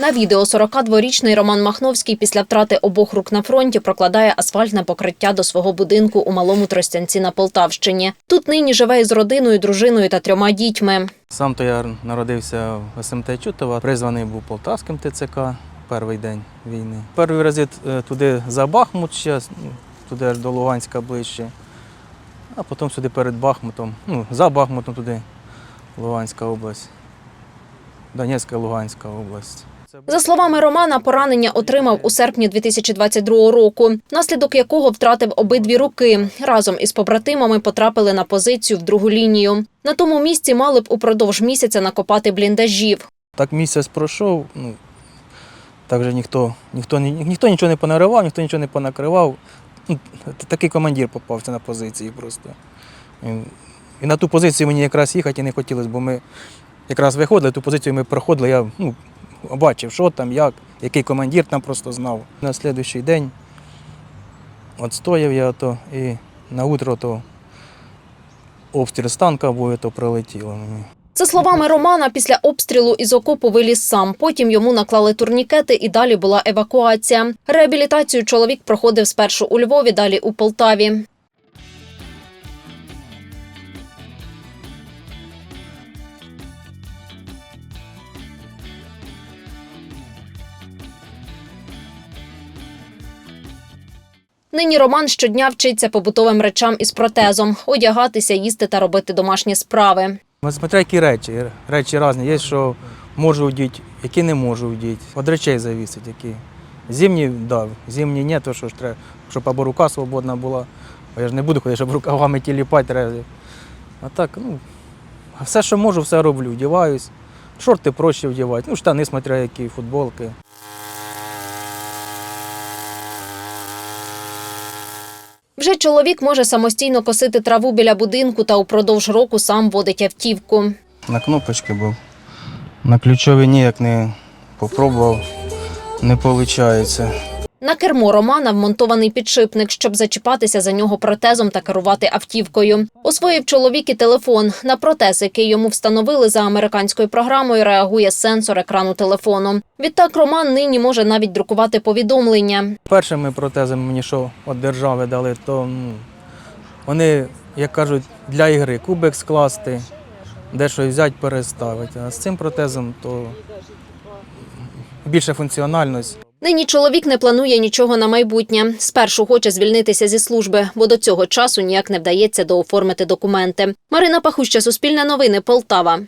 На відео 42-річний Роман Махновський після втрати обох рук на фронті прокладає асфальтне покриття до свого будинку у малому Тростянці на Полтавщині. Тут нині живе із родиною, дружиною та трьома дітьми. Сам то я народився в СМТ Чутова, призваний був Полтавським ТЦК перший день війни. Перший візит е, туди за Бахмут, ще, туди до Луганська ближче, а потім сюди перед Бахмутом, ну, за Бахмутом туди Луганська область, Донецька, Луганська область. За словами Романа, поранення отримав у серпні 2022 року, внаслідок якого втратив обидві руки. Разом із побратимами потрапили на позицію в другу лінію. На тому місці мали б упродовж місяця накопати бліндажів. Так місяць пройшов, ну, так же ніхто, ніхто, ні- ніхто нічого не понаривав, ніхто нічого не понакривав. Ну, такий командир попався на позиції просто. І на ту позицію мені якраз їхати не хотілося, бо ми якраз виходили, ту позицію ми проходили, я ну, бачив, що там, як, який командир там просто знав. На наступний день от стояв я то, і на утро то обстріл з танка і то прилетіло мені. За словами Романа, після обстрілу із окопу виліз сам. Потім йому наклали турнікети і далі була евакуація. Реабілітацію чоловік проходив спершу у Львові, далі у Полтаві. Нині Роман щодня вчиться побутовим речам із протезом, одягатися, їсти та робити домашні справи. Ну, Смотря які речі. Речі різні. Є, що можу вдіти, які не можу вдіти. Від речей залежить, які. Зимні, да, зимні ні, то що ж треба, щоб або рука свободна була. Бо я ж не буду ходити, щоб рукавами тіліпати треба. А так, ну, все, що можу, все роблю. Вдіваюсь. Шорти проще вдівати, ну, штани, смотря які, футболки. Вже чоловік може самостійно косити траву біля будинку та упродовж року сам водить автівку. На кнопочки був. На ключові ніяк не попробував, не виходить. На кермо Романа вмонтований підшипник, щоб зачіпатися за нього протезом та керувати автівкою. Освоїв чоловік і телефон. На протез, який йому встановили за американською програмою, реагує сенсор екрану телефону. Відтак Роман нині може навіть друкувати повідомлення. Першими протезами мені що від держави дали, то вони, як кажуть, для ігри кубик скласти, де щось взяти, переставити. А з цим протезом то більше функціональність. Нині чоловік не планує нічого на майбутнє. Спершу хоче звільнитися зі служби, бо до цього часу ніяк не вдається дооформити документи. Марина Пахуща, Суспільне новини, Полтава.